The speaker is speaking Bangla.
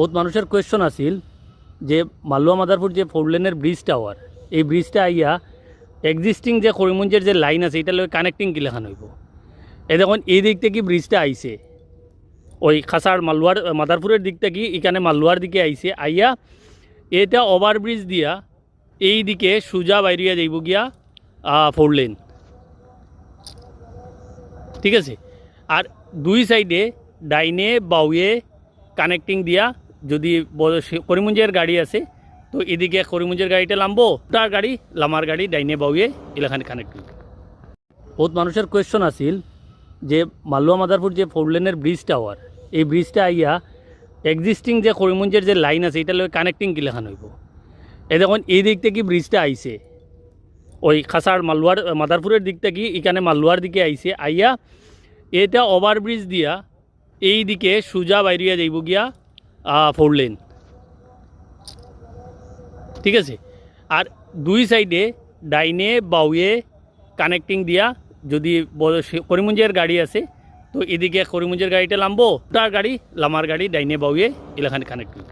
বহুত মানুষের কোয়েশ্চন আছিল যে মালুয়া মাদারপুর যে ফোর লেনের ব্রিজ টাওয়ার এই ব্রিজটা আইয়া এক্সিস্টিং যে করিমগঞ্জের যে লাইন আছে, এটা লগে কানেক্টিং কি লেখান হইব। এই দেখুন, এই দিক থেকে ব্রিজটা আইছে। ওই খাসার মালুয়ার, মাদারপুরের দিক থেকে এখানে মালুয়ার দিকে আইছে, আইয়া এটা ওভারব্রিজ দিয়া এই দিকে সুজা বাইরিয়া যাইব গিয়া ফোর লেন ঠিক আছে? আর দুই সাইডে ডাইনে বাউয়ে কানেক্টিং দিয়া যদি করিমগঞ্জের গাড়ি আছে, তো এদিকে করিমগঞ্জের গাড়িটা নামবো, তার গাড়ি, লামার গাড়ি, ডাইনে বাউয়ে এলাকানে কানেক্টিং বহুত মানুষের কোয়েশ্চন আছিল যে মালুয়া মাদারপুর যে ফোর লেনের ব্রিজ টাওয়ার এই ব্রিজটা আইয়া এক্সিস্টিং যে করিমগঞ্জের যে লাইন আছে এটা লগে কানেক্টিং কি লেখান হইব? এই দেখুন, এই দিক থেকে ব্রিজটা আইছে। ওই খাসার মালুয়ার, মাদারপুরের দিক থেকে এখানে মালুয়ার দিকে আইছে, আইয়া এটা ওভারব্রিজ দিয়া এই দিকে সুজা বাইরিয়া যাইব গিয়া ফোর লেন ঠিক আছে? আর দুই সাইডে ডাইনে, বাউয়ে কানেক্টিং দিয়া যদি করিমঞ্জের গাড়ি আছে, তো এদিকে করিমগঞ্জের গাড়িটা নামবো, তার গাড়ি, লামার গাড়ি, ডাইনে, বাউয়ে এলাকানে কানেক্টিং